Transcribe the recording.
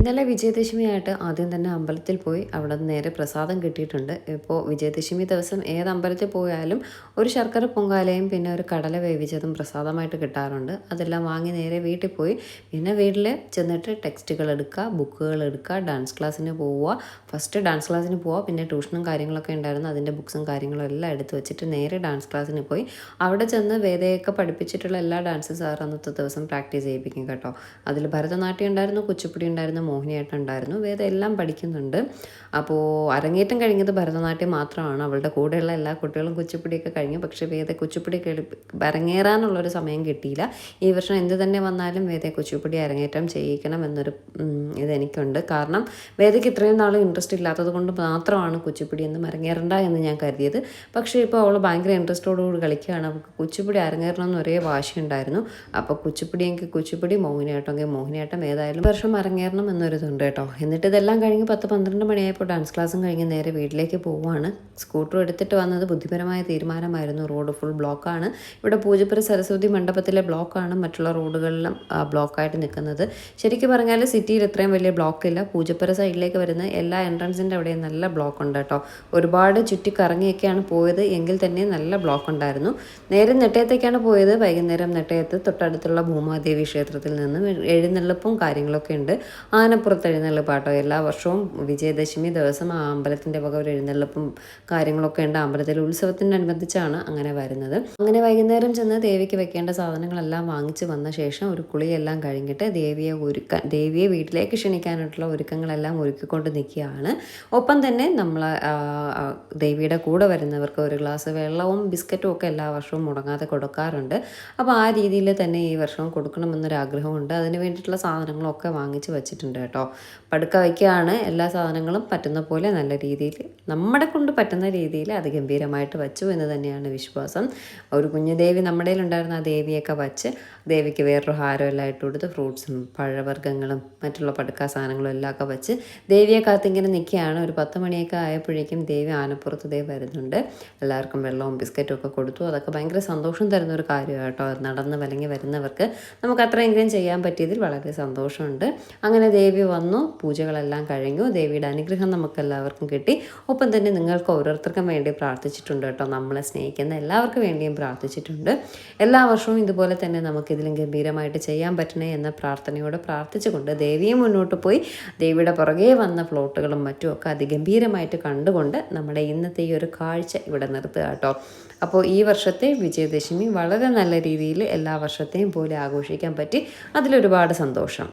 ഇന്നലെ വിജയദശമിയായിട്ട് ആദ്യം തന്നെ അമ്പലത്തിൽ പോയി. അവിടെ നേരെ പ്രസാദം കിട്ടിയിട്ടുണ്ട്. ഇപ്പോൾ വിജയദശമി ദിവസം ഏത് അമ്പലത്തിൽ പോയാലും ഒരു ശർക്കര പൊങ്കാലയും പിന്നെ ഒരു കടല വേവിച്ചതും പ്രസാദമായിട്ട് കിട്ടാറുണ്ട്. അതെല്ലാം വാങ്ങി നേരെ വീട്ടിൽ പോയി. പിന്നെ വീട്ടിൽ ചെന്നിട്ട് ടെക്സ്റ്റുകൾ എടുക്കുക ബുക്കുകൾ എടുക്കുക ഡാൻസ് ക്ലാസ്സിന് പോവുക. ഫസ്റ്റ് ഡാൻസ് ക്ലാസ്സിന് പോവുക. പിന്നെ ട്യൂഷനും കാര്യങ്ങളൊക്കെ ഉണ്ടായിരുന്നു. അതിന്റെ ബുക്സും കാര്യങ്ങളും എല്ലാം എടുത്തു വെച്ചിട്ട് നേരെ ഡാൻസ് ക്ലാസ്സിന് പോയി. അവിടെ ചെന്ന് വേദയൊക്കെ പഠിപ്പിച്ചിട്ടുള്ള എല്ലാ ഡാൻസും സാർ അന്നത്തെ ദിവസം പ്രാക്ടീസ് ചെയ്യിപ്പിക്കും കേട്ടോ. അതിൽ ഭരതനാട്യം ഉണ്ടായിരുന്നു കുച്ചിപ്പുടി ഉണ്ടായിരുന്നു മോഹിനിയാട്ടം ഉണ്ടായിരുന്നു വേദ എല്ലാം പഠിക്കുന്നുണ്ട്. അപ്പോൾ അരങ്ങേറ്റം കഴിഞ്ഞത് ഭരതനാട്യം മാത്രമാണ്. അവളുടെ കൂടെയുള്ള എല്ലാ കുട്ടികളും കുച്ചിപ്പുടിയൊക്കെ കഴിഞ്ഞു. പക്ഷേ വേദ കുച്ചിപ്പുടി അരങ്ങേറാനുള്ളൊരു സമയം കിട്ടിയില്ല. ഈ വർഷം എന്ത് തന്നെ വന്നാലും വേദ കുച്ചിപ്പുടി അരങ്ങേറ്റം ചെയ്യിക്കണം എന്നൊരു ഇതെനിക്കുണ്ട്. കാരണം വേദയ്ക്ക് ഇത്രയും നാൾ ഇൻട്രസ്റ്റ് ഇല്ലാത്തത് കൊണ്ട് മാത്രമാണ് കുച്ചിപ്പുടി എന്നും അരങ്ങേറണ്ട എന്ന് ഞാൻ കരുതിയത്. പക്ഷേ ഇപ്പോൾ അവൾ ഭയങ്കര ഇൻട്രസ്റ്റോടുകൂടി കളിക്കുകയാണ്. അവൾക്ക് കുച്ചിപ്പുടി അരങ്ങേറണം എന്ന് ഒരേ വാശിയുണ്ടായിരുന്നു. അപ്പോൾ കുച്ചിപ്പിടി കുച്ചിപ്പുടി മോഹിനിയാട്ടമെങ്കിൽ മോഹിനിയാട്ടം. ഏതായാലും വർഷം അരങ്ങേറണം എന്നൊരിതുണ്ട് കേട്ടോ. എന്നിട്ട് ഇതെല്ലാം കഴിഞ്ഞ് പത്ത് പന്ത്രണ്ട് മണിയായപ്പോൾ ഡാൻസ് ക്ലാസ്സും കഴിഞ്ഞ് നേരെ വീട്ടിലേക്ക് പോവുകയാണ്. സ്കൂട്ടർ എടുത്തിട്ട് വന്നത് ബുദ്ധിപരമായ തീരുമാനമായിരുന്നു. റോഡ് ഫുൾ ബ്ലോക്കാണ് ഇവിടെ പൂജപ്പുര സരസ്വതി മണ്ഡപത്തിലെ ബ്ലോക്കാണ് മറ്റുള്ള റോഡുകളിലും ആ, ബ്ലോക്കായിട്ട് നിൽക്കുന്നത്. ശരിക്കും പറഞ്ഞാൽ സിറ്റിയിൽ ഇത്രയും വലിയ ബ്ലോക്കില്ല പൂജപ്പുര സൈഡിലേക്ക് വരുന്ന എല്ലാ എൻട്രൻസിന്റെ അവിടെയും നല്ല ബ്ലോക്ക് ഉണ്ട് കേട്ടോ. ഒരുപാട് ചുറ്റി കറങ്ങിയൊക്കെയാണ് പോയത്. എങ്കിൽ തന്നെ നല്ല ബ്ലോക്ക് ഉണ്ടായിരുന്നു. നേരെ നെട്ടയത്തേക്കാണ് പോയത്. വൈകുന്നേരം നെട്ടയത്ത് തൊട്ടടുത്തുള്ള ഭൂമാദേവി ക്ഷേത്രത്തിൽ നിന്നും എഴുന്നള്ളിപ്പും കാര്യങ്ങളൊക്കെ ഉണ്ട്. ആനപ്പുറത്ത് എഴുന്നള്ളി പാട്ടോ. എല്ലാ വർഷവും വിജയദശമി ദിവസം ആ അമ്പലത്തിന്റെ വക ഒരു എഴുന്നള്ളിപ്പും കാര്യങ്ങളൊക്കെ ഉണ്ട്. അമ്പലത്തിൽ ഉത്സവത്തിനനുബന്ധിച്ചാണ് അങ്ങനെ വരുന്നത്. അങ്ങനെ വൈകുന്നേരം ചെന്ന് ദേവിക്ക് വെക്കേണ്ട സാധനങ്ങളെല്ലാം വാങ്ങിച്ച് വന്ന ശേഷം ഒരു കുളിയെല്ലാം കഴിഞ്ഞിട്ട് ദേവിയെ ഒരുക്കാൻ ദേവിയെ വീട്ടിലേക്ക് ക്ഷണിക്കാനായിട്ടുള്ള ഒരുക്കങ്ങളെല്ലാം ഒരുക്കിക്കൊണ്ട് നിൽക്കുകയാണ്. ഒപ്പം തന്നെ നമ്മൾ ദേവിയുടെ കൂടെ വരുന്നവർക്ക് ഒരു ഗ്ലാസ് വെള്ളവും ബിസ്ക്കറ്റും ഒക്കെ എല്ലാ വർഷവും മുടങ്ങാതെ കൊടുക്കാറുണ്ട്. അപ്പോൾ ആ രീതിയിൽ തന്നെ ഈ വർഷവും കൊടുക്കണമെന്നൊരു ആഗ്രഹമുണ്ട് അതിന് വേണ്ടിയിട്ടുള്ള സാധനങ്ങളൊക്കെ വാങ്ങിച്ച് വെച്ചിട്ടുണ്ട്. കേട്ടോ. പടുക്ക വയ്ക്കുകയാണ് എല്ലാ സാധനങ്ങളും പറ്റുന്ന പോലെ നല്ല രീതിയിൽ നമ്മുടെ കൊണ്ട് പറ്റുന്ന രീതിയിൽ അത് ഗംഭീരമായിട്ട് വച്ചു എന്ന് തന്നെയാണ് വിശ്വാസം. ഒരു കുഞ്ഞു ദേവി നമ്മുടെ ഉണ്ടായിരുന്ന ആ ദേവിയൊക്കെ വച്ച് ദേവിക്ക് വേറൊരു ഹാരം എല്ലാം ഇട്ട് കൊടുത്ത് ഫ്രൂട്ട്സും പഴവർഗങ്ങളും മറ്റുള്ള പടുക്ക സാധനങ്ങളും എല്ലാം ഒക്കെ വെച്ച് ദേവിയെ കാത്തിങ്ങനെ നിൽക്കുകയാണ്. ഒരു പത്ത് മണിയൊക്കെ ആയപ്പോഴേക്കും ദേവി ആനപ്പുറത്ത് ദേവി വരുന്നുണ്ട്. എല്ലാവർക്കും വെള്ളവും ബിസ്ക്കറ്റും ഒക്കെ കൊടുത്തു. അതൊക്കെ ഭയങ്കര സന്തോഷം തരുന്ന ഒരു കാര്യമാണ് കേട്ടോ. നടന്ന് വലങ്ങി വരുന്നവർക്ക് നമുക്ക് അത്രയെങ്കിലും ചെയ്യാൻ പറ്റിയതിൽ വളരെ സന്തോഷമുണ്ട്. അങ്ങനെ ദേവി വന്നു പൂജകളെല്ലാം കഴിഞ്ഞു. ദേവിയുടെ അനുഗ്രഹം നമുക്ക് എല്ലാവർക്കും കിട്ടി. ഒപ്പം തന്നെ നിങ്ങൾക്ക് ഓരോരുത്തർക്കും വേണ്ടി പ്രാർത്ഥിച്ചിട്ടുണ്ട് കേട്ടോ. നമ്മളെ സ്നേഹിക്കുന്ന എല്ലാവർക്കും വേണ്ടിയും പ്രാർത്ഥിച്ചിട്ടുണ്ട്. എല്ലാ വർഷവും ഇതുപോലെ തന്നെ നമുക്കിതിലും ഗംഭീരമായിട്ട് ചെയ്യാൻ പറ്റണേ എന്ന പ്രാർത്ഥനയോട് പ്രാർത്ഥിച്ചുകൊണ്ട് ദേവിയെ മുന്നോട്ട് പോയി. ദേവിയുടെ പുറകെ വന്ന ഫ്ലോട്ടുകളും മറ്റും ഒക്കെ അതിഗംഭീരമായിട്ട് കണ്ടുകൊണ്ട് നമ്മുടെ ഇന്നത്തെ ഈ ഒരു കാഴ്ച ഇവിടെ നിർത്തുക കേട്ടോ. അപ്പോൾ ഈ വർഷത്തെ വിജയദശമി വളരെ നല്ല രീതിയിൽ എല്ലാ വർഷത്തെയും പോലെ ആഘോഷിക്കാൻ പറ്റി. അതിലൊരുപാട് സന്തോഷം.